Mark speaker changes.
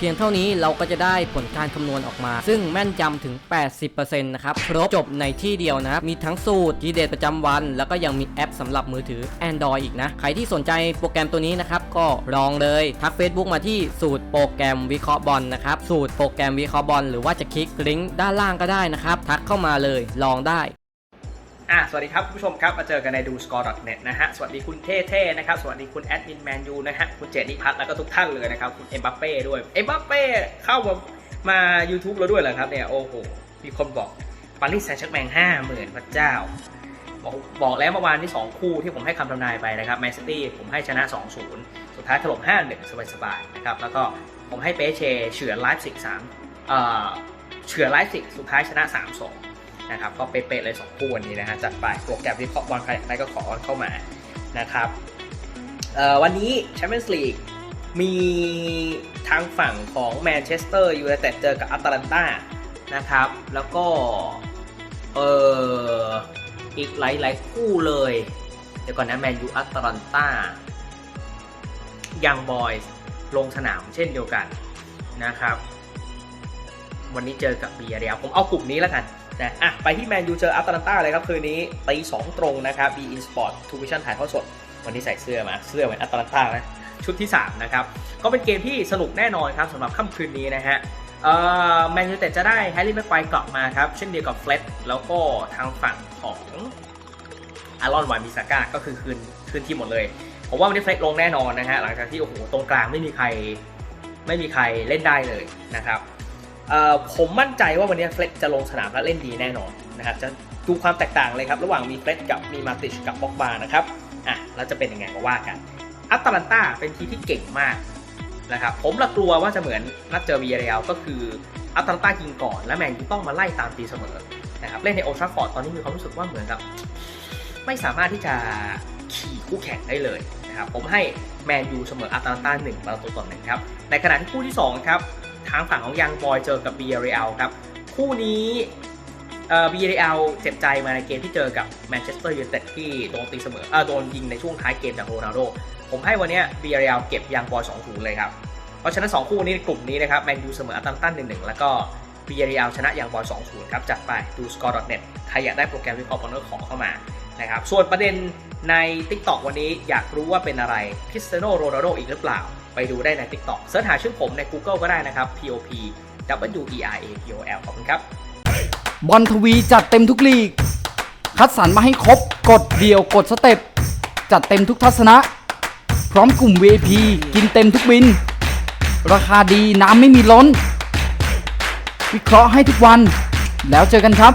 Speaker 1: พียงเท่านี้เราก็จะได้ผลการคำนวณออกมา ซึ่งแม่นยำถึง 80%นะครับ ครบจบในที่เดียวนะครับ มีทั้งสูตรทีเด็ดประจำวัน แล้วก็ยังมีแอปสำหรับมือถือ Android อีกนะ ใครที่สนใจโปรแกรมตัวนี้นะครับ ก็ลองเลย ทัก Facebook มาที่สูตรโปรแกรมวิเคราะห์บอลนะครับ สูตรโปรแกรมวิเคราะห์บอลหรือว่าจะคลิกลิงก์ด้านล่างก็ได้นะครับ ทักเข้ามาเลย ลองได้
Speaker 2: อะสวัสดีครับคุณผู้ชมครับมาเจอกันในดู score.net นะฮะสวัสดีคุณเท่ๆนะครับสวัสดีคุณแอดมินแมนยูนะฮะคุณเจนิพัฒน์แล้วก็ทุกท่านเลยนะครับคุณเอ็มบัปเป้ด้วยเอ็มบัปเป้เข้ามามา YouTube แล้วด้วยเหรอครับเนี่ยโอ้โหมีคนบอกปารีสแซงต์แชร์แมงห้าหมื่นพระเจ้า บอกบอกแล้วเมื่อวานที่ 2 คู่ที่ผมให้คำทำนายไปนะครับแมนซิตี้ผมให้ชนะ 2-0 สุดท้ายถล่ม5-1สบายๆนะครับแล้วก็ผมให้เปเชเฉือนไลฟ์สิก3เอ่อเฉือนไลฟ์สิกสุดท้ายชนะ 3-2 นะครับก็เป๊ะๆเลย2คู่วันนี้นะฮะจัดไปโปรแกรมวิเคราะห์บอลใครอยากได้ก็ขออนเข้ามานะครับวันนี้แชมเปี้ยนส์ลีกมีทางฝั่งของแมนเชสเตอร์ยูไนเต็ดเจอกับอัตแลนตานะครับ แล้วก็เอออีกหลายๆคู่เลย เดี๋ยวก่อนนะแมนยูอัตแลนตายังบอยส์ลงสนามเช่นเดียวกันนะครับ วันนี้เจอกับเบียเรียผมเอากลุ่มนี้แล้วกัน นะอะไปที่แมนยูเจออัตแลนต้าเลยครับ คืนนี้ตีสองตรงนะครับ B In Sport t ู v i s i o n ถ่ายทอดสด วันนี้ใส่เสื้อมา เสื้อเหมือนอัตแลนต้านะชุดที่ 3 นะครับ ก็เป็นเกมที่สนุกแน่นอนครับสำหรับค่ำคืนนี้นะฮะแมนยูเต็ดจะได้แฮร์รี่แม็กไกวร์กลับมาครับ เช่นเดียวกับเฟล็ดแล้วก็ทางฝั่งของอารอนวานมิซาก้าก็คือคืนคืนทีมหมดเลย ผมว่าวันนี้เฟล็ดลงแน่นอนนะฮะหลังจากที่โอ้โหตรงกลางไม่มีใครไม่มีใครเล่นได้เลยนะครับ ผมมั่นใจว่าวันนี้เฟล็กจะลงสนามและเล่นดีแน่นอนนะครับจะดูความแตกต่างเลยครับ ระหว่างมีเฟล็กกับมีมาติชกับบ็อกบานะครับอะแล้วจะเป็นยังไงมาว่ากันอัตแลนตาเป็นทีมที่เก่งมากนะครับผมละกลัวว่าจะเหมือนนัดเจอวีเรียลก็คืออัตแลนตายิงก่อน และแมนยูต้องมาไล่ตามตีเสมอนะครับเล่นในโอทราฟอร์ดตอนนี้มีความรู้สึกว่าเหมือนกับ ไม่สามารถที่จะขี่คู่แข่งได้เลยนะครับผมให้แมนยูเสมออัตแลนตาหนึ่งประตูต่อหนึ่งครับในขณะที่คู่ที่สองครับ ทางฝั่งของยังบอยเจอกับ b ีเรลครับ คู่นี้เอ่อ b ีเรลเจ็บใจมาในเกมที่เจอกับแมนเชสเตอร์ยูไนเต็ดที่โดนตีเสมอเออโดนยิงในช่วงท้ายเกมจากโรนัลโด ผมให้วันนี้ย b ีเรลเก็บยังบอย2 0เลยครับ เพราะฉะนั้น2คู่นี้ในกลุ่มนี้นะครับแมนยูเสมออัตแลนตัน1-1แล้วก็ b ีเรลชนะยังบอย2 0ครับจัดไปดู score.net ใครอยากได้โปรแกรมวิเคราะห์บอลก็ขอเข้ามานะครับส่วนประเด็นใน TikTok วันนี้อยากรู้ว่าเป็นอะไรคริสเตียโนโรนัลโดอีกหรือเปล่า ไปดูได้ใน TikTok เสิร์ชหาชื่อผมใน Google ก็ได้นะครับ POP W E R A P O L ขอบคุณครับ
Speaker 3: บอลทวีจัดเต็มทุกลีก คัดสรรมาให้ครบ กดเดี่ยวกดสเต็ป จัดเต็มทุกทัศนะ พร้อมกลุ่ม VIP กินเต็มทุกบิน ราคาดีน้ำไม่มีล้น วิเคราะห์ให้ทุกวัน แล้วเจอกันครับ